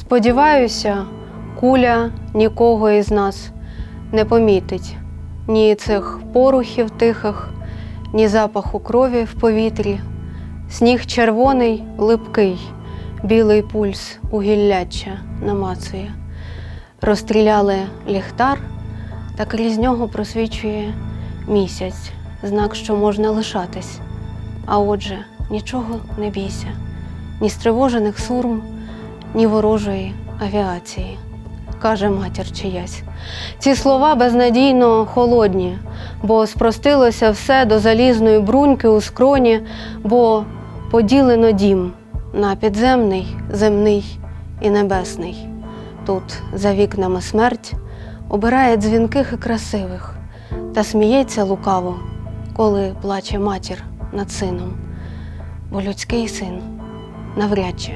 Сподіваюся, куля нікого із нас не помітить ні цих порухів тихих, ні запаху крові в повітрі. Сніг червоний, липкий, білий пульс у гілляччя намацує. Розстріляли ліхтар, та крізь нього просвічує місяць, знак, що можна лишатись. А отже, нічого не бійся, ні стривожених сурм, ні ворожої авіації, каже матір чиясь. Ці слова безнадійно холодні, бо спростилося все до залізної бруньки у скроні, бо поділено дім на підземний, земний і небесний. Тут за вікнами смерть обирає дзвінких і красивих та сміється лукаво, коли плаче матір над сином, бо людський син навряд чи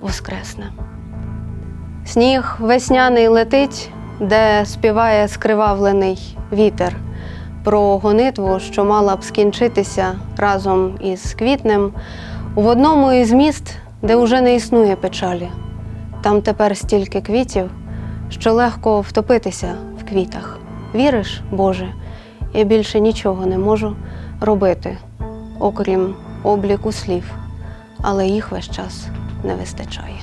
воскресне. Сніг весняний летить, де співає скривавлений вітер про гонитву, що мала б скінчитися разом із квітнем в одному із міст, де уже не існує печалі. Там тепер стільки квітів, що легко втопитися в квітах. Віриш, Боже, я більше нічого не можу робити, окрім обліку слів, але їх весь час не вистачає.